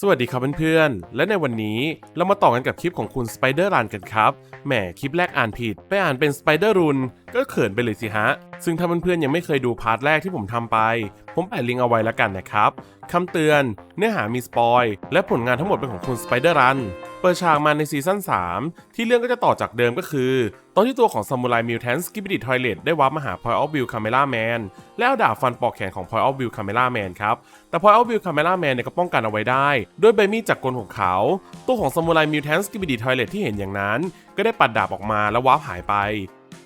สวัสดีครับเพื่อนๆ และในวันนี้เรามาต่อกันกับคลิปของคุณสไปเดอร์รันกันครับ แหมคลิปแรกอ่านผิด ไปอ่านเป็นสไปเดอร์รุนก็เขินไปเลยสิฮะ ซึ่งถ้าเพื่อนๆยังไม่เคยดูพาร์ทแรกที่ผมทำไป ผมแปะลิงก์เอาไว้แล้วกันนะครับคำเตือน เนื้อหามีสปอย และผลงานทั้งหมดเป็นของคุณสไปเดอร์รัน เปิดฉากมาในซีซั่น3 ที่เรื่องก็จะต่อจากเดิมก็คือ ตอนที่ตัวของซามูไรมิวแทนสกิบดิทอยเลตได้วาร์ปมาหา Point of View Camera Man แล้วดาบฟันปอกแขนของ Point of View Camera Man ครับ แต่ Point of View Camera Man เนี่ยก็ป้องกันเอาไว้ได้ ด้วยใบมีดจากกลของเขา ตัวของซามูไรมิวแทนสกิบดิทอยเลตที่เห็นอย่างนั้น ก็ได้ปัดดาบออกมาแล้ววาร์ปหายไป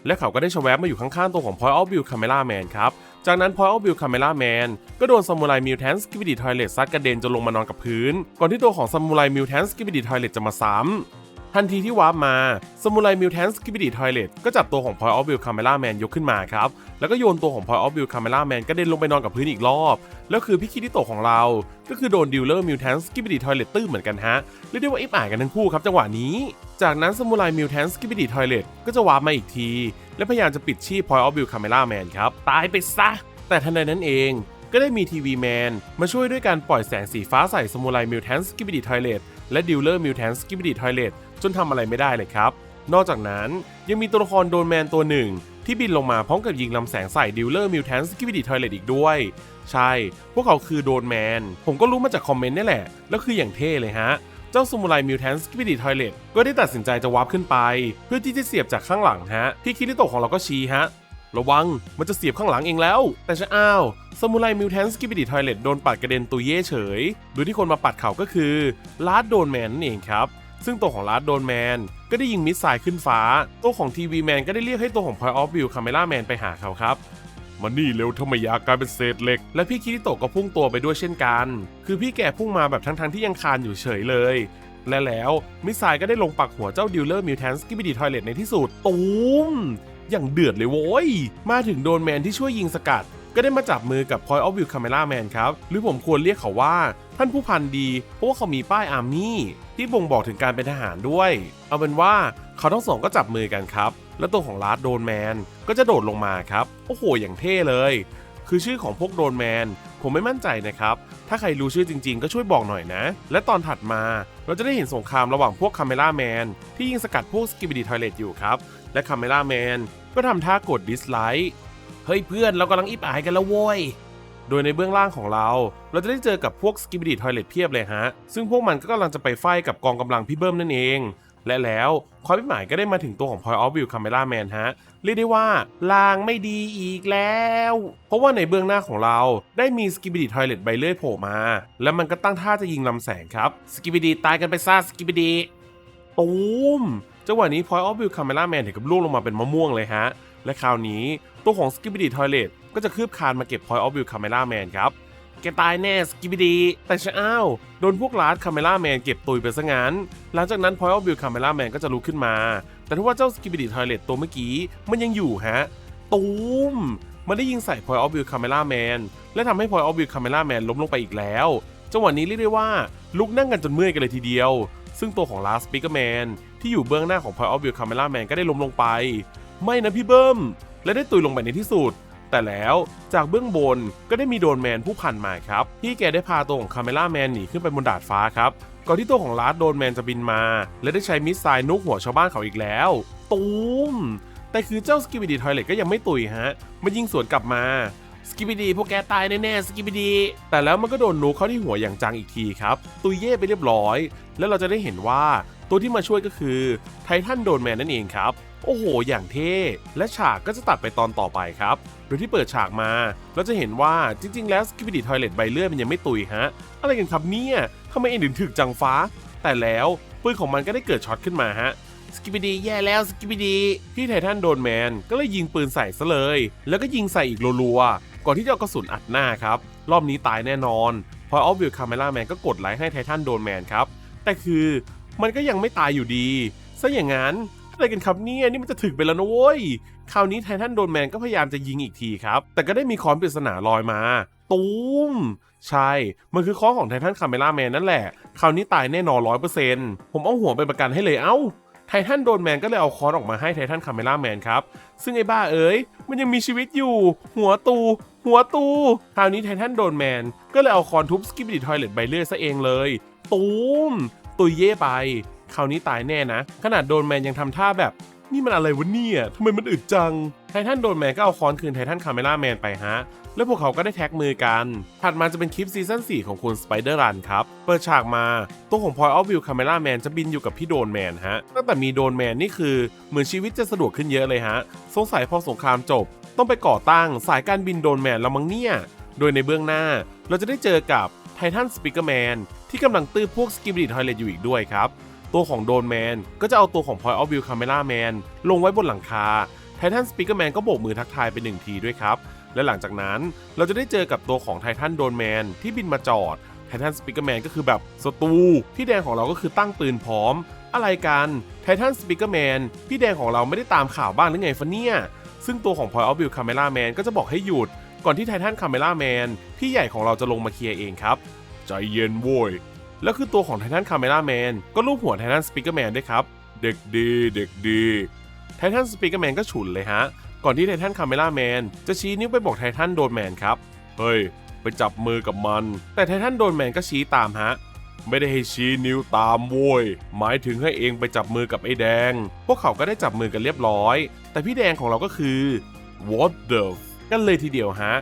และเขาก็ได้ชแวบมาอยู่ข้างๆตัวของ Point of View Camera Man ครับ จากนั้น Point of View Camera Man ก็โดนซามูไรมิวแทนสกิบดิทอยเลตซัดกระเด็นจนลงมานอนกับพื้น ก่อนที่ตัวของซามูไรมิวแทนสกิบดิทอยเลตจะมาซ้ำ ทันทีที่วาร์ปมาสมุไรมิวแทนสกิบ i ดีทอยเลตก็จับตัวของ Point of View Camera Man ยกขึ้นมาครับ แล้วก็โยนตัวของ Point of View Camera Man กระเด็นลงไปนอนกับพื้นอีกรอบ แล้วคือพี่คิดิโตะของเรา ก็คือโดนดิวเลอร์มิวแทนสกิบ i ดีทอยเลตตื้มเหมือนกันฮะ เรียกได้ว่าอิบอ่านกันทั้งคู่ครับจังหวะนี้ จากนั้นสมุไรมิวแทนสกิบ i ดีทอยเลตก็จะวาร์ปมาอีกที และพยายามจะปิดชีพ Point of View Camera Man ครับตายไปซะ แต่ทันใดนั้นเองก็ได้มีทีวีแมนมาช่วยด้วยการปล่อยแสงสีฟ้าใส่สมุไรมิวแทนสกิบ i ดีทอยเลตและดิวเลอร์มิวแทนสกิบ i ดีทอยเลต จนทำอะไรไม่ได้เลยครับ นอกจากนั้นยังมีตัวละครโดนแมนตัวหนึ่ง ที่บินลงมาพร้อมกับยิงลำแสงใส่ดิวเลอร์มิวแทนสกิบ i ดีทอยเลตอีกด้วย ใช่ พวกเขาคือโดนแมน ผมก็รู้มาจากคอมเมนต์นี่แหละ แล้วคืออย่างเท่เลยฮะเจ้าสมุไรมิวแทนสกิบ i ดีทอยเลตก็ได้ตัดสินใจจะวาร์ปขึ้นไป เพื่อที่จะเสียบจากข้างหลังฮะ พี่คิริโตะของเราก็ชี้ฮะ ระวังมันจะเสียบข้างหลังเองแล้ว แต่จะอ้าวสมุไรมิวแทนสกิบ i ดีทอยเลตโดนปัดกระเด็นตุยเย่เฉย โดยที่คนมาปัดเขาก็คือลาดโดนแมนนั่นเองครับ ซึ่งตัวของลาดโดนแมนก็ได้ยิงมิสไซล์ขึ้นฟ้า ตัวของทีวีแมนก็ได้เรียกให้ตัวของ Point of View Camera Man ไปหาเขาครับมานี่เร็วทำไมอยากกลายเป็นเศษเหล็ก และพี่คิริโตะก็พุ่งตัวไปด้วยเช่นกัน คือพี่แกพุ่งมาแบบทั้งๆที่ยังคานอยู่เฉยเลย และแล้วมิสไซล์ก็ได้ลงปักหัวเจ้าดิวเลอร์มิวแทนสกิบ i ดีทอยเลตในที่สุดตูมอย่างเดือดเลยโว้ย มาถึงโดนแมนที่ช่วยยิงสกัด ก็ได้มาจับมือกับ Point of View Camera Man ครับ หรือผมควรเรียกเขาว่า ท่านผู้พันดี เพราะว่าเขามีป้ายอาร์มี่ที่บ่งบอกถึงการเป็นทหารด้วย เอาเป็นว่าเขาทั้งสองก็จับมือกันครับ แล้วตัวของลาร์ดโดนแมนก็จะโดดลงมาครับ โอ้โห อย่างเท่เลย คือชื่อของพวกโดนแมนผมไม่มั่นใจนะครับ ถ้าใครรู้ชื่อจริงๆ ก็ช่วยบอกหน่อยนะ และตอนถัดมาเราจะได้เห็นสงครามระหว่างพวกคาเมล่าแมนที่ยิงสกัดพวกสกิบิดีทอยเลตอยู่ครับ และคาเมล่าแมนก็ทำท่ากดดิสไลค์ เฮ้ยเพื่อนเรากำลังอิบอายกันแล้วโว้ย โดยในเบื้องล่างของเรา เราจะได้เจอกับพวกสกิบิดีทอยเลตเพียบเลยฮะ ซึ่งพวกมันก็กำลังจะไปไฟกับกองกำลังพี่เบิ้มนั่นเอง และแล้วความพิหมายก็ได้มาถึงตัวของ Point of View Camera Man ฮะ เรียกได้ว่าลางไม่ดีอีกแล้ว เพราะว่าในเบื้องหน้าของเราได้มีสกิบิดีทอยเลตใบเลื่อยโผล่มา แล้วมันก็ตั้งท่าจะยิงลำแสงครับสกิบิดีตายกันไปซะสกิบิดีตูมจังหวะนี้ Point of View Camera Man ถึงกับล่วงลงมาเป็นมะม่วงเลยฮะ และคราวนี้ตัวของ Skibidi Toilet ก็จะคืบคานมาเก็บ Point of View Camera Man ครับ แกตายแน่ Skibidi แต่ชะอ้าวโดนพวกลาร์ด Camera Man เก็บตุยไปซะงั้น หลังจากนั้น Point of View Camera Man ก็จะลุกขึ้นมา แต่ทว่าเจ้า Skibidi Toilet ตัวเมื่อกี้มันยังอยู่ฮะ ตูมมันได้ยิงใส่ Point of View Camera Man และทำให้ Point of View Camera Man ล้มลงไปอีกแล้วจังหวะนี้เรียกได้ว่าลุกนั่งกันจนเมื่อยกันเลยทีเดียว ซึ่งตัวของ Last Speaker Man ที่อยู่เบื้องหน้าของ Point of View Camera Man ก็ได้ล้มลงไป ไม่นะพี่เบิ้ม และได้ตุยลงไปในที่สุด แต่แล้วจากเบื้องบนก็ได้มีโดนแมนผู้พันมาครับที่แกได้พาตัวของคาเมล่าแมนหนีขึ้นไปบนดาดฟ้าครับก่อนที่ตัวของลาร์ดโดนแมนจะบินมา และได้ใช้มิสไซล์นุกหัวชาวบ้านเขาอีกแล้ว ตูมแต่คือเจ้าสกิบิดีทอยเลตก็ยังไม่ตุยฮะ มันยิงสวนกลับมาสกิบิดีพวกแกตายแน่ๆสกิบิดีแต่แล้วมันก็โดนนุกเข้าที่หัวอย่างจังอีกทีครับ ตุยเย่ไปเรียบร้อย แล้วเราจะได้เห็นว่า ตัวที่มาช่วยก็คือไททันโดนแมนนั่นเองครับ โอ้โห อย่างเท่ และฉากก็จะตัดไปตอนต่อไปครับ โดยที่เปิดฉากมาเราจะเห็นว่าจริง ๆ แล้วสกิบิดีทอยเลตใบเลื่อยมันยังไม่ตุยฮะ อะไรกันครับเนี่ยทำไมเอ็นถึงถึกจังฟ้า แต่แล้วปืนของมันก็ได้เกิดช็อตขึ้นมาฮะสกิบิดีแย่แล้วสกิบิดีพี่ไททันโดนแมนก็เลยยิงปืนใส่ซะเลย แล้วก็ยิงใส่อีกรัวๆก่อนที่จะกระสุนอัดหน้าครับ รอบนี้ตายแน่นอน พอออฟวิวคาเมล่าแมนก็กดไลค์ให้ไททันโดนแมนครับ แต่คือ มันก็ยังไม่ตายอยู่ดี ซะอย่างนั้นอะไรกันครับเนี่ยนี่มันจะถึงไปแล้วนะเว้ย คราวนี้ไททันโดนแมนก็พยายามจะยิงอีกทีครับ แต่ก็ได้มีค้อนปริศนาลอยมา ตูม ใช่ มันคือค้อนของไททันคาเมล่าแมนนั่นแหละ คราวนี้ตายแน่นอนร้อยเปอร์เซ็นต์ผมเอาหัวไปประกันให้เลยเอ้าไททันโดนแมนก็เลยเอาค้อนออกมาให้ไททันคาเมล่าแมนครับ ซึ่งไอ้บ้าเอ๋ย มันยังมีชีวิตอยู่ หัวตู หัวตู คราวนี้ไททันโดนแมนก็เลยเอาค้อนทุบสกิบดิทอยเลตใบเลื่อยซะเองเลย ตูม ตุยเย่ไป คราวนี้ตายแน่นะ ขนาดโดนแมนยังทำท่าแบบนี่มันอะไรวะเนี่ยทำไมมันอึดจัง ไททันโดนแมนก็เอาค้อนคืนไททันคาเมล่าแมนไปฮะ แล้วพวกเขาก็ได้แท็กมือกัน ถัดมาจะเป็นคลิปซีซั่น4 ของคุณสไปเดอร์รันครับ เปิดฉากมา ตัวของพอยออฟวิวคาเมล่าแมนจะบินอยู่กับพี่โดนแมนฮะ ตั้งแต่มีโดนแมนนี่คือ เหมือนชีวิตจะสะดวกขึ้นเยอะเลยฮะ สงสัยพอสงครามจบ ต้องไปก่อตั้งสายการบินโดนแมนแล้วมั้งเนี่ย โดยในเบื้องหน้า เราจะได้เจอกับ ไททันสปิเกอร์แมนที่กำลังตื้อพวกสกิบดิทอยเลตอยู่อีกด้วยครับ ตัวของโดนแมนก็จะเอาตัวของ Point of View Camera Man ลงไว้บนหลังคาไททันสปีกเกอร์แมนก็โบกมือทักทายไปหนึ่งทีด้วยครับ และหลังจากนั้นเราจะได้เจอกับตัวของไททันโดนแมนที่บินมาจอดไททันสปีกเกอร์แมนก็คือแบบสตูพี่แดงของเราก็คือตั้งปืนพร้อม อะไรกันไททันสปีกเกอร์แมนพี่แดงของเราไม่ได้ตามข่าวบ้างหรือไงฟะเนี่ยซึ่งตัวของ Point of View Camera Man ก็จะบอกให้หยุด ก่อนที่ไททันคาเมล่าแมนพี่ใหญ่ของเราจะลงมาเคลียร์เองครับ ใจเย็นโว้ย แล้วคือตัวของไททันคาเมล่าแมนก็ลูบหัวไททันสปีกเกอร์แมนด้วยครับ เด็กดีเด็กดีไททันสปีกเกอร์แมนก็ฉุนเลยฮะ ก่อนที่ไททันคาเมล่าแมนจะชี้นิ้วไปบอกไททันโดนแมนครับ เฮ้ย ไปจับมือกับมัน แต่ไททันโดนแมนก็ชี้ตามฮะไม่ได้ให้ชี้นิ้วตามโว้ย หมายถึงให้เองไปจับมือกับไอ้แดง พวกเขาก็ได้จับมือกันเรียบร้อย แต่พี่แดงของเราก็คือ what the กันเลยทีเดียวฮะ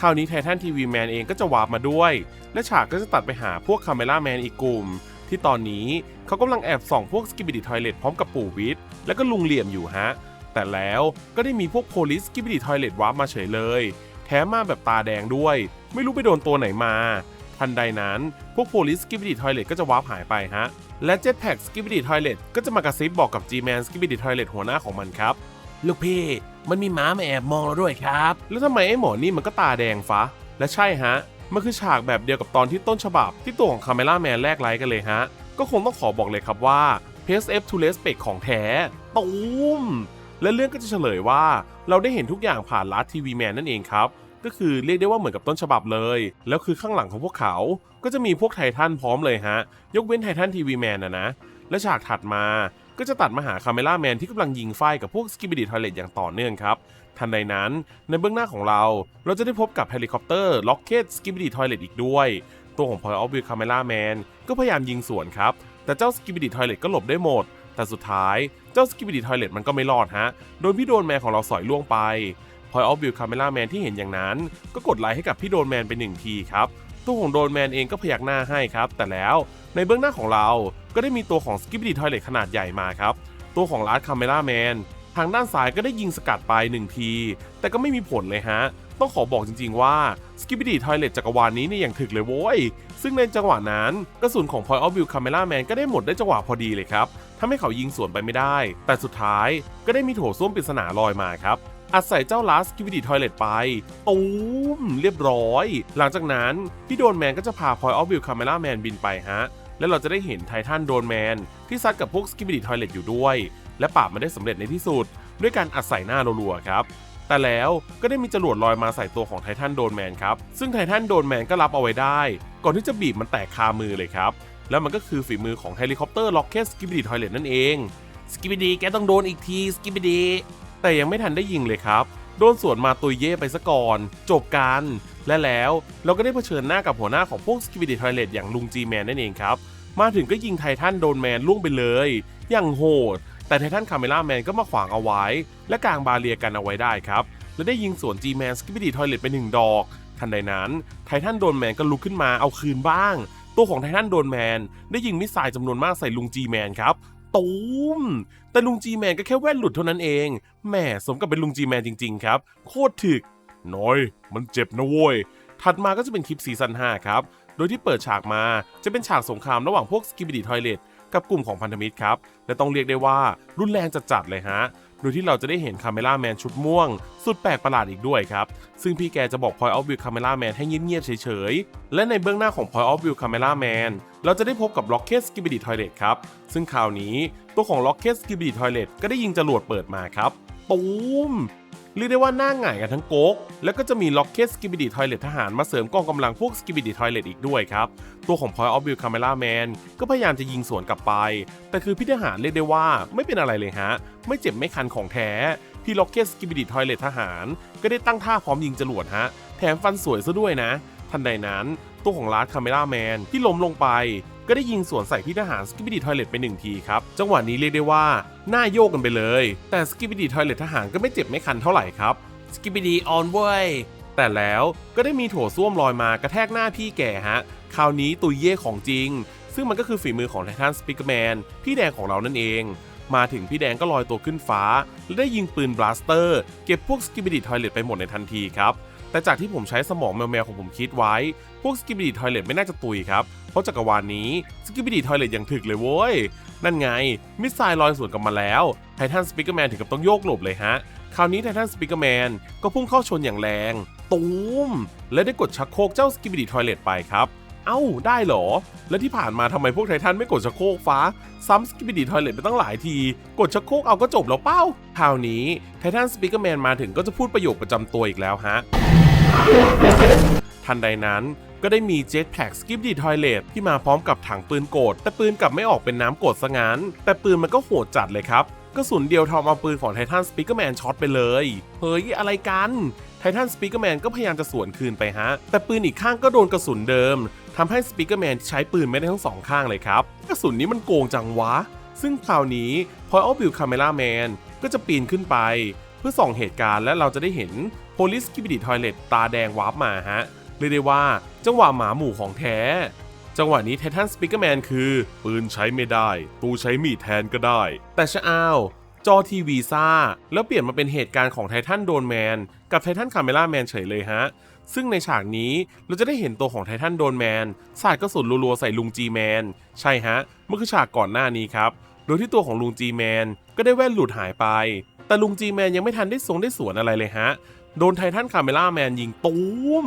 คราวนี้ไททันทีวีแมนเองก็จะวาร์ปมาด้วย และฉากก็จะตัดไปหาพวกคาเมล่าแมนอีกกลุ่ม ที่ตอนนี้เขากำลังแอบส่องพวกสกิบิดิทอยเลตพร้อมกับปู่วิทย์และก็ลุงเหลี่ยมอยู่ฮะ แต่แล้วก็ได้มีพวกโพลิสสกิบิดิทอยเลตวาร์ปมาเฉยเลย แถมมาแบบตาแดงด้วย ไม่รู้ไปโดนตัวไหนมาทันใดนั้นพวกโพลิสสกิบิดิทอยเลตก็จะวาร์ปหายไปฮะและเจ็ตแพ็กสกิบิดิทอยเลตก็จะมากระซิบบอกกับ G-Man สกิบิดิทอยเลตหัวหน้าของมันครับ ลูกพี่ มันมีหมามาแอบมองเราด้วยครับ แล้วทำไมไอ้หมอนี่มันก็ตาแดงฟะและใช่ฮะ มันคือฉากแบบเดียวกับตอนที่ต้นฉบับ ที่ตัวของคาเมล่าแมนแลกไลค์กันเลยฮะ ก็คงต้องขอบอกเลยครับว่า PSF to Respect ของแท้ตูมและเรื่องก็จะเฉลยว่า เราได้เห็นทุกอย่างผ่านลัดทีวีแมนนั่นเองครับ ก็คือเรียกได้ว่าเหมือนกับต้นฉบับเลย แล้วคือข้างหลังของพวกเขา ก็จะมีพวกไททันพร้อมเลยฮะ ยกเว้นไททันทีวีแมนนะนะ และฉากถัดมา ก็จะตัดมาหาคาเมล่าแมนที่กำลังยิงไฟกับพวกสกิบิดิทอยเลตอย่างต่อเนื่องครับ ทันใดนั้นในเบื้องหน้าของเรา เราจะได้พบกับเฮลิคอปเตอร์ล็อกเก็ตสกิบิดิทอยเลตอีกด้วย ตัวของพอยออฟวิวคาเมล่าแมนก็พยายามยิงสวนครับ แต่เจ้าสกิบิดิทอยเลตก็หลบได้หมด แต่สุดท้ายเจ้าสกิบิดิทอยเลตมันก็ไม่รอดฮะ โดนพี่โดนแมนของเราสอยล่วงไปพอยออฟวิวคาเมล่าแมนที่เห็นอย่างนั้น ก็กดไลค์ให้กับพี่โดนแมนไปหนึ่งทีครับตัวของโดนแมนเองก็พยักหน้าให้ครับ แต่แล้วในเบื้องหน้าของเราก็ได้มีตัวของสกิบิดิทอยเลตขนาดใหญ่มาครับ ตัวของลาร์ดคาเมล่าแมนทางด้านซ้ายก็ได้ยิงสกัดไปหนึ่งที แต่ก็ไม่มีผลเลยฮะ ต้องขอบอกจริงๆว่าสกิบิดิทอยเลตจักรวาลนี้เนี่ยอย่างถึกเลยโว้ย ซึ่งในจังหวะนั้นกระสุนของ Point of View Camera Man ก็ได้หมดได้จังหวะพอดีเลยครับทำให้เขายิงสวนไปไม่ได้ แต่สุดท้ายก็ได้มีโถส้วมปริศนาลอยมาครับอัดใส่เจ้าลาสกิวิดีทอยเลตไป ตูม เรียบร้อย หลังจากนั้น พี่โดนแมนก็จะพา Point of View Camera Man บินไปฮะ แล้วเราจะได้เห็นไททันโดนแมน ที่ซัดกับพวกสกิบิดิทอยเลตอยู่ด้วย และปราบมันได้สำเร็จในที่สุด ด้วยการอัดใส่หน้ารัวๆครับ แต่แล้วก็ได้มีจรวดลอยมาใส่ตัวของไททันโดนแมนครับ ซึ่งไททันโดนแมนก็รับเอาไว้ได้ ก่อนที่จะบีบมันแตกคามือเลยครับ แล้วมันก็คือฝีมือของเฮลิคอปเตอร์ล็อกเก็ตสกิบิดีทอยเลตนั่นเองสกิบิดีแกต้องโดนอีกทีสกิบิดีแต่ยังไม่ทันได้ยิงเลยครับ โดนสวนมาตุยเย่ไปซะก่อน จบกันและแล้วเราก็ได้เผชิญหน้ากับหัวหน้าของพวกสกิบิดีทอยเลตอย่างลุงจีแมนนั่นเองครับ มาถึงก็ยิงไททันโดนแมนล่วงไปเลย อย่างโหด แต่ไททันคาเมล่าแมนก็มาขวางเอาไว้ และกางบาเรียกันเอาไว้ได้ครับ และได้ยิงสวน G-Man s k i p p y d ทอยเลตไปหนึ่งดอก ทันใดนั้นไททันโดนแมนก็ลุกขึ้นมาเอาคืนบ้าง ตัวของไททันโดนแมนได้ยิงมิสไซล์จำนวนมากใส่ลุง G-Man ครับ ตูมแต่ลุง G-Man ก็แค่แว่นหลุดเท่านั้นเองแหมสมกับเป็นลุง G-Man จริงๆ ครับ โคตรถึก น้อย มันเจ็บนะโว้ย ถัดมาก็จะเป็นคลิปซีซั่น5ครับ โดยที่เปิดฉากมาจะเป็นฉากสงครามระหว่างพวกสกิบิดีทอยเลตกับกลุ่มของพันธมิตรครับ และต้องเรียกได้ว่ารุนแรงจัดๆเลยฮะ โดยที่เราจะได้เห็นคาเมล่าแมนชุดม่วง สุดแปลกประหลาดอีกด้วยครับ ซึ่งพี่แกจะบอก Point of View Camera Man ให้เงียบๆเฉยๆ และในเบื้องหน้าของ Point of View Camera Man เเราจะได้พบกับ Rocket Skibidi Toilet ครับ ซึ่งคราวนี้ตัวของ Rocket Skibidi Toilet ก็ได้ยิงจรวดเปิดมาครับ ตูมเรียกได้ว่าหน้าหง่ายกันทั้งโก๊ก แล้วก็จะมีล็อกเก็ตสกิบิดิทอยเลตทหารมาเสริมกองกำลังพวกสกิบิดิทอยเลตอีกด้วยครับ ตัวของ Point of View Camera Man ก็พยายามจะยิงสวนกลับไป แต่คือพี่ทหารเรียกได้ว่าไม่เป็นอะไรเลยฮะ ไม่เจ็บไม่คันของแท้ พี่ล็อกเก็ตสกิบิดิทอยเลตทหาร ก็ได้ตั้งท่าพร้อมยิงจรวดฮะ แถมฟันสวยซะด้วยนะ ทันใดนั้น ตัวของลาร์ดคาเมล่าแมนที่ล้มลงไป ก็ได้ยิงสวนใส่พี่ทหารสกิบิดีทอยเลตไปหนึ่งทีครับ จังหวะนี้เรียกได้ว่าหน้าโยกกันไปเลย แต่สกิบิดีทอยเลตทหารก็ไม่เจ็บไม่คันเท่าไหร่ครับสกิบิดีออนเว้ยแต่แล้วก็ได้มีโถส้วมลอยมากระแทกหน้าพี่แก่ฮะคราวนี้ตุยเย่ของจริง ซึ่งมันก็คือฝีมือของไททันสปิกแมนพี่แดงของเรานั่นเอง มาถึงพี่แดงก็ลอยตัวขึ้นฟ้า และได้ยิงปืนบลาสเตอร์ เก็บพวกสกิบิดีทอยเลตไปหมดในทันทีครับ แต่จากที่ผมใช้สมองแมวๆของผมคิดไว้ พวกสกิบิดีทอยเลตไม่น่าจะตุยครับ เพราะจักรวาลนี้สกิบิดีทอยเลตยังถึกเลยโว้ย นั่นไง มิสไซล์ลอยสวนกลับมาแล้วไททันสปิกแมนถึงกับต้องโยกหลบเลยฮะ คราวนี้ไททันสปิกแมนก็พุ่งเข้าชนอย่างแรง ตูมและได้กดชักโครกเจ้าสกิบิดีทอยเลตไปครับ เอ้า ได้เหรอ แล้วที่ผ่านมาทำไมพวกไททันไม่กดชักโครกฟ้า ซ้ำสกิบิดีทอยเลตไปตั้งหลายที กดชักโครกเอาก็จบแล้วเป้าคราวนี้ไททันสปิกแมนมาถึงก็จะพูดประโยคประจำตัวอีกแล้วฮะ ทันใดนั้นก็ได้มีเจ็ตแพ็กสกิปดีทอยเลตที่มาพร้อมกับถังปืนโกดแต่ปืนกลับไม่ออกเป็นน้ำโกดซะงั้น แต่ปืนมันก็โหดจัดเลยครับกระสุนเดียวทอมเอาปืนของไททันสปิเกอร์แมนช็อตไปเลย เฮ้ย อะไรกัน ไททันสปิเกอร์แมนก็พยายามจะสวนคืนไปฮะ แต่ปืนอีกข้างก็โดนกระสุนเดิม ทำให้สปิเกอร์แมนใช้ปืนไม่ได้ทั้งสองข้างเลยครับกระสุนนี้มันโกงจังวะ ซึ่งคราวนี้พอยออฟบิลคาเมล่าแมนก็จะปีนขึ้นไป เพื่อส่องเหตุการณ์และเราจะได้เห็นโพลิสกิบิดิทอยเลตตาแดงวาร์ปมาฮะเรียกได้ว่าจังหวะหมาหมู่ของแท้ จังหวะนี้ไททันสปิเกอร์แมนคือ ปืนใช้ไม่ได้ ตูใช้มีดแทนก็ได้ แต่ชะอ้าวจอทีวีซ่าแล้วเปลี่ยนมาเป็นเหตุการณ์ของไททันโดนแมน กับไททันคาเมล่าแมนเฉยเลยฮะ ซึ่งในฉากนี้เราจะได้เห็นตัวของไททันโดนแมนสาดกระสุนรัวๆใส่ลุงจีแมนใช่ฮะมื่อคือฉากก่อนหน้านี้ครับ โดยที่ตัวของลุงจีแมนก็ได้แว่นหลุดหายไป แต่ลุงจีแมนยังไม่ทันได้ทรงได้สวนอะไรเลยฮะ โดนไททันคาเมล่าแมนยิงตูม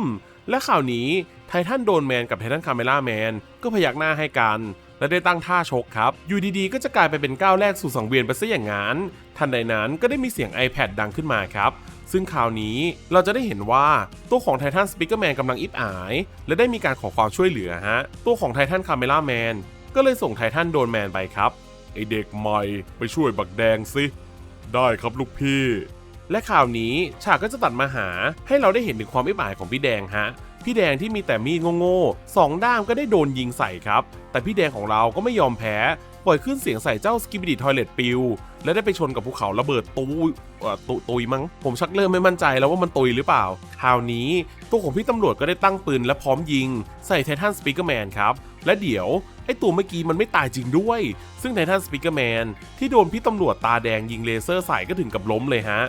และข่าวนี้ไททันโดนแมนกับไททันคาเมล่าแมนก็พยักหน้าให้กันและได้ตั้งท่าชกครับ อยู่ดีๆ ก็จะกลายไปเป็นก้าวแรกสู่สังเวียนไปซะอย่างนั้น ทันใดนั้นก็ได้มีเสียง iPad ดังขึ้นมาครับ ซึ่งคราวนี้เราจะได้เห็นว่าตัวของไททันสปิเกอร์แมนกำลังอิบอาย และได้มีการขอความช่วยเหลือฮะ ตัวของไททันคาเมล่าแมนก็เลยส่งไททันโดนแมนไปครับ ไอเด็กใหม่ไปช่วยบักแดงสิ ได้ครับลูกพี่ และข่าวนี้ฉากก็จะตัดมาหาให้เราได้เห็นถึงความอิบอายของพี่แดงฮะพี่แดงที่มีแต่มีดโง่ๆสองด้ามก็ได้โดนยิงใส่ครับ แต่พี่แดงของเราก็ไม่ยอมแพ้ ปล่อยขึ้นเสียงใส่เจ้าสกิบิดิทอยเลตปิว และได้ไปชนกับภูเขาระเบิดตูเอ่อตุตุยมั้ง ผมชักเริ่มไม่มั่นใจแล้วว่ามันตุยหรือเปล่า คราวนี้ตัวของพี่ตำรวจก็ได้ตั้งปืนและพร้อมยิง ใส่ไททันสปีกเกอร์แมนครับ และเดี๋ยว ไอตัวเมื่อกี้มันไม่ตายจริงด้วย ซึ่งไททันสปีกเกอร์แมนที่โดนพี่ตำรวจตาแดงยิงเลเซอร์ใส่ก็ถึงกับล้มเลยฮะ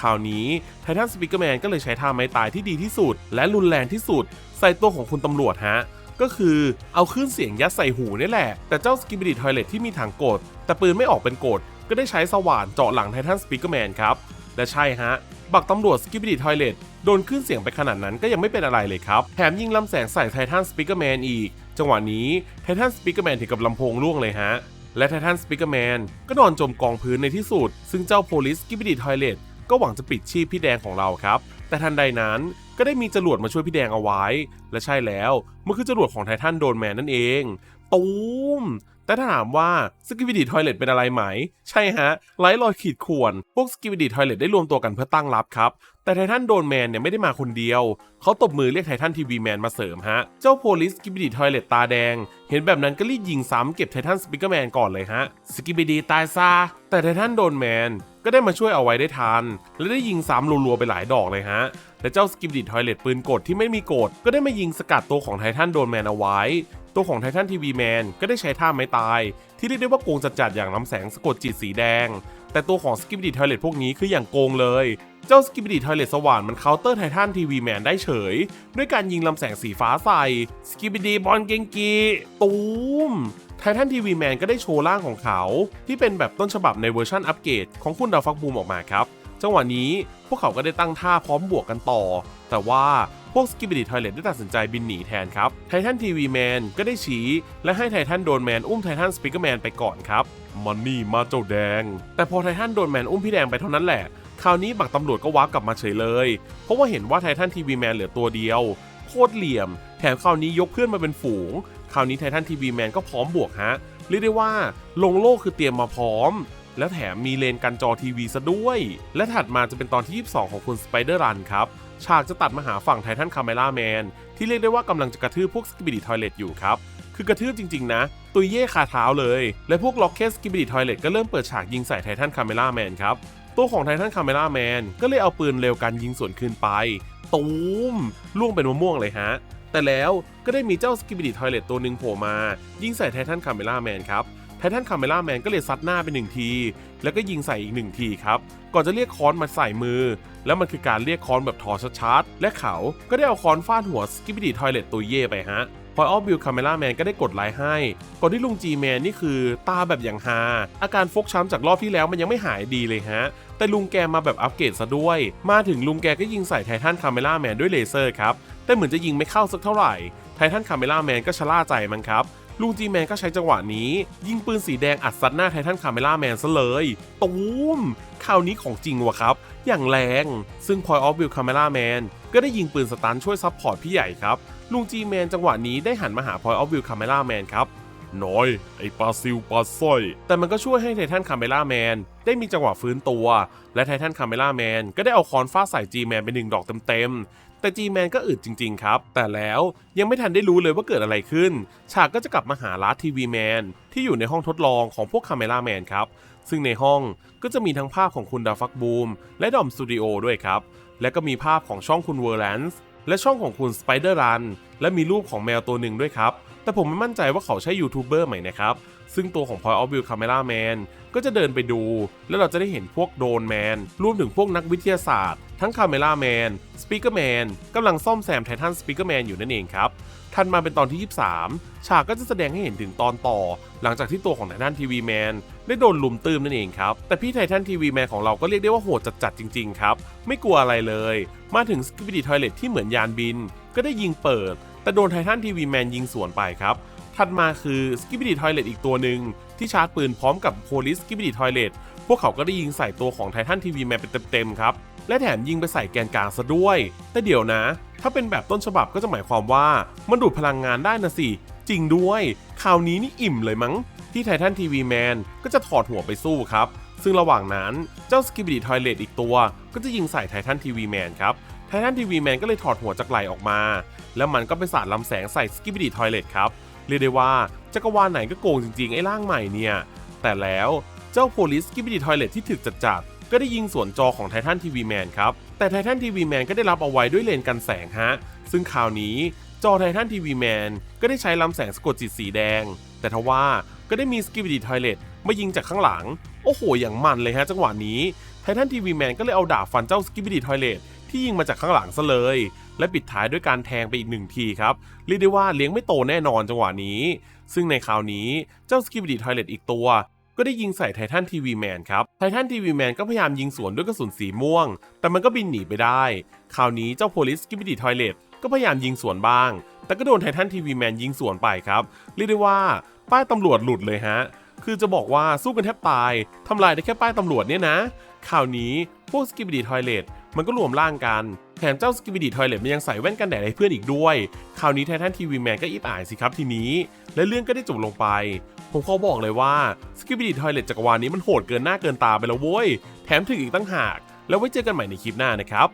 คราวนี้ไททันสปิเกอร์แมนก็เลยใช้ท่าไม้ตายที่ดีที่สุด และรุนแรงที่สุด ใส่ตัวของคุณตำรวจฮะก็คือเอาขึ้นเสียงยัดใส่หูนี่แหละ แต่เจ้าสกิบิดิทอยเลตที่มีถังกด แต่ปืนไม่ออกเป็นกด ก็ได้ใช้สว่านเจาะหลังไททันสปิเกอร์แมนครับ และใช่ฮะ บักตำรวจสกิบิดิทอยเลตโดนขึ้นเสียงไปขนาดนั้นก็ยังไม่เป็นอะไรเลยครับ แถมยิงลำแสงใส่ไททันสปิเกอร์แมนอีก จังหวะนี้ไททันสปิเกอร์แมนถึงกับลำโพงร่วงเลยฮะ และไททันสปิเกอร์แมนก็นอนจมกองพื้นในที่สุด ซึ่งเจ้าโพลิสกิบิดิทอยเลตก็หวังจะปิดชีพพี่แดงของเราครับ แต่ทันใดนั้นก็ได้มีจรวดมาช่วยพี่แดงเอาไว้ และใช่แล้วมันคือจรวดของไททันโดนแมนนั่นเอง ตูมแต่ถ้าถามว่าสกิวิดีทอยเลตเป็นอะไรไหม ใช่ฮะไร้รอยขีดข่วน พวกสกิวิดีทอยเลตได้รวมตัวกันเพื่อตั้งรับครับ แต่ไททันโดนแมนเนี่ยไม่ได้มาคนเดียว เขาตบมือเรียกไททันทีวีแมนมาเสริมฮะ เจ้าโพลิสสกิบิดีทอยเลตตาแดง เห็นแบบนั้นก็รีบยิงซ้ำเก็บไททันสปิเกอร์แมนก่อนเลยฮะ สกิบิดีตายซาแต่ไททันโดนแมนก็ได้มาช่วยเอาไว้ได้ทัน และได้ยิงซ้ำรัวๆไปหลายดอกเลยฮะและเจ้าสกิบิดีทอยเลตปืนกดที่ไม่มีกดก็ได้มายิงสกัดตัวของไททันโดนแมนเอาไว้ ตัวของไททันทีวีแมนก็ได้ใช้ท่าไม้ตาย ที่เรียกได้ว่าโกงจัดๆอย่างลำแสงสะกดจิตสีแดง แต่ตัวของสกิบดีทอยเลตพวกนี้คืออย่างโกงเลย เจ้าสกิบดีทอยเลตสว่านมันเคาน์เตอร์ไททันทีวีแมนได้เฉย ด้วยการยิงลำแสงสีฟ้าใส่สกิบดีบอลเกงกีตูมไททันทีวีแมนก็ได้โชว์ร่างของเขา ที่เป็นแบบต้นฉบับในเวอร์ชันอัปเกรดของคุณดาวฟักบูมออกมาครับ จังหวะนี้พวกเขาก็ได้ตั้งท่าพร้อมบวกกันต่อ แต่ว่า พวกสกิบิดิทอยเลตได้ตัดสินใจบินหนีแทนครับไททันทีวีแมนก็ได้ชี้ และให้ไททันโดนแมนอุ้มไททันสปิเกอร์แมนไปก่อนครับมันนี่มาเจ้าแดง แต่พอไททันโดนแมนอุ้มพี่แดงไปเท่านั้นแหละ คราวนี้บักตำรวจก็ว้ากลับมาเฉยเลย เพราะว่าเห็นว่าไททันทีวีแมนเหลือตัวเดียว โคตรเหลี่ยม แถมคราวนี้ยกเพื่อนมาเป็นฝูง คราวนี้ไททันทีวีแมนก็พร้อมบวกฮะ เรียกได้ว่า ลงโลกคือเตรียมมาพร้อม และแถมมีเลนกันจอทีวีซะด้วย และถัดมาจะเป็นตอนที่ 22 ของคุณสไปเดอร์รันครับ ฉากจะตัดมาหาฝั่งไททันคาเมล่าแมนที่เรียกได้ว่ากำลังจะกระทืบพวกสกิบิดิทอยเลตอยู่ครับ คือกระทืบจริงๆนะ ตุยเย่คาเท้าเลย และพวกล็อกเก็ตสกิบิดิทอยเลตก็เริ่มเปิดฉากยิงใส่ไททันคาเมล่าแมนครับ ตัวของไททันคาเมล่าแมนก็เลยเอาปืนเร็วกันยิงสวนคืนไป ตูมล่วงเป็นมะม่วงเลยฮะแต่แล้วก็ได้มีเจ้าสกิบิดิทอยเลตตัวหนึ่งโผล่มา ยิงใส่ไททันคาเมล่าแมนครับ ไททันคาเมล่าแมนก็เลยซัดหน้าไปหนึ่งที แล้วก็ยิงใส่อีกหนึ่งทีครับ ก่อนจะเรียกค้อนมาใส่มือ แล้วมันคือการเรียกค้อนแบบทอชัดๆและเขาก็ได้เอาค้อนฟาดหัวสกิบิดิทอยเลตตัวเย่ไปฮะพอออฟบิลคาเมล่าแมนก็ได้กดไลค์ให้ ก่อนที่ลุงจีแมนนี่คือตาแบบอย่างฮา อาการฟกช้ำจากรอบที่แล้วมันยังไม่หายดีเลยฮะ แต่ลุงแกมาแบบอัปเกรดซะด้วย มาถึงลุงแกก็ยิงใส่ไททันคาเมล่าแมนด้วยเลเซอร์ครับ แต่เหมือนจะยิงไม่เข้าสักเท่าไหร่ ไททันคาเมล่าแมนก็ชะล่าใจมันครับ ลุงจีแมนก็ใช้จังหวะนี้ ยิงปืนสีแดงอัดซัดหน้าไททันคาเมล่าแมนซะเลยตูมคราวนี้ของจริงวะครับ อย่างแรง ซึ่งพอยออฟวิลคาเมล่าแมนก็ได้ยิงปืนสตันช่วยซับพอร์ตพี่ใหญ่ครับ ลุงจีแมนจังหวะนี้ได้หันมาหาพอยออฟวิลคาเมล่าแมนครับน้อย ไอปลาซิลปลาสร้อย แต่มันก็ช่วยให้ไททันคาเมล่าแมนได้มีจังหวะฟื้นตัว และไททันคาเมล่าแมนก็ได้เอาคอนฟาดใส่จีแมนไปหนึ่งดอกเต็มๆ แต่จีแมนก็อึดจริง ๆ ครับ แต่แล้วยังไม่ทันได้รู้เลยว่าเกิดอะไรขึ้น ฉากก็จะกลับมาหาลาร์ทีวีแมนที่อยู่ในห้องทดลองของพวกคาเมล่าแมนครับ ซึ่งในห้องก็จะมีทั้งภาพของคุณดาฟักบูมและดอมสตูดิโอด้วยครับ และก็มีภาพของช่องคุณเวอร์แลนซ์และช่องของคุณสไปเดอร์รันและมีรูปของแมวตัวหนึ่งด้วยครับ แต่ผมไม่มั่นใจว่าเขาใช่ยูทูบเบอร์ไหมนะครับ ซึ่งตัวของ Point of View Camera Man ก็จะเดินไปดู แล้วเราจะได้เห็นพวกโดนแมนรวมถึงพวกนักวิทยาศาสตร์ ทั้ง Camera Man Speaker Man กำลังซ่อมแซมไททัน Speaker Man อยู่นั่นเองครับทันมาเป็นตอนที่ 23 ฉากก็จะแสดงให้เห็นถึงตอนต่อ หลังจากที่ตัวของไททันทีวีแมนได้โดนลุมตื้มนั่นเองครับ แต่พี่ไททันทีวีแมนของเราก็เรียกได้ว่าโหดจัดๆจริง ๆ ครับ ไม่กลัวอะไรเลย มาถึงสกิบิดิทอยเลตที่เหมือนยานบิน ก็ได้ยิงเปิด แต่โดนไททันทีวีแมนยิงสวนไปครับ ถัดมาคือสกิบิดิทอยเลตอีกตัวหนึ่งที่ชาร์จปืนพร้อมกับโพลิสสกิบิดิทอยเลตพวกเขาก็ได้ยิงใส่ตัวของไททันทีวีแมนไปเต็มๆครับ และแถมยิงไปใส่แกนกลางซะด้วย แต่เดี๋ยวนะ ถ้าเป็นแบบต้นฉบับก็จะหมายความว่ามันดูดพลังงานได้นะสิ จริงด้วย คราวนี้นี่อิ่มเลยมั้ง ที่ไททันทีวีแมนก็จะถอดหัวไปสู้ครับซึ่งระหว่างนั้นเจ้าสกิบิดิทอยเลตอีกตัว ก็จะยิงใส่ไททันทีวีแมนครับ ไททันทีวีแมนก็เลยถอดหัวจากไหลออกมา แล้วมันก็ไปสาดลำแสงใส่สกิบิดิทอยเลตครับ เรียกได้ว่าจักรวาลไหนก็โกงจริงๆ ไอ้ร่างใหม่เนี่ย แต่แล้วเจ้าโพลิสกิบิดิทอยเลตที่ถึกจัดๆ ก็ได้ยิงสวนจอของไททันทีวีแมนครับ แต่ไททันทีวีแมนก็ได้รับเอาไว้ด้วยเลนกันแสงฮะ ซึ่งคราวนี้จอไททันทีวีแมนก็ได้ใช้ลำแสงสะกดจิตสีแดง แต่ทว่าก็ได้มีสกิบิดิทอยเลตมายิงจากข้างหลัง โอ้โห อย่างมันเลยฮะจังหวะนี้ไททันทีวีแมนก็เลยเอาดาบฟันเจ้าสกิบิดิทอยเลตที่ยิงมาจากข้างหลังซะเลย และปิดท้ายด้วยการแทงไปอีกหนึ่งทีครับเรียกได้ว่าเลี้ยงไม่โตแน่นอนจังหวะนี้ ซึ่งในคราวนี้เจ้าสกิบดิทอยเลตอีกตัว ก็ได้ยิงใส่ไททันทีวีแมนครับไททันทีวีแมนก็พยายามยิงสวนด้วยกระสุนสีม่วง แต่มันก็บินหนีไปได้ คราวนี้เจ้าโพลิสสกิบดิทอยเลตก็พยายามยิงสวนบ้าง แต่ก็โดนไททันทีวีแมนยิงสวนไปครับเรียกได้ว่าป้ายตำรวจหลุดเลยฮะคือจะบอกว่าสู้กันแทบตายทำลายได้แค่ป้ายตำรวจเนี่ยนะคราวนี้พวกสกิบดิทอยเลต มันก็รวมร่างกัน แถมเจ้าสกิบิดีทอยเลตมันยังใส่แว่นกันแดดให้เพื่อนอีกด้วย คราวนี้ไททันทีวีแมนก็อิบอายสิครับทีนี้ และเรื่องก็ได้จบลงไป ผมขอบอกเลยว่าสกิบิดีทอยเลตจักรวาลนี้มันโหดเกินหน้าเกินตาไปแล้วโว้ย แถมถึงอีกตั้งหาก แล้วไว้เจอกันใหม่ในคลิปหน้านะครับ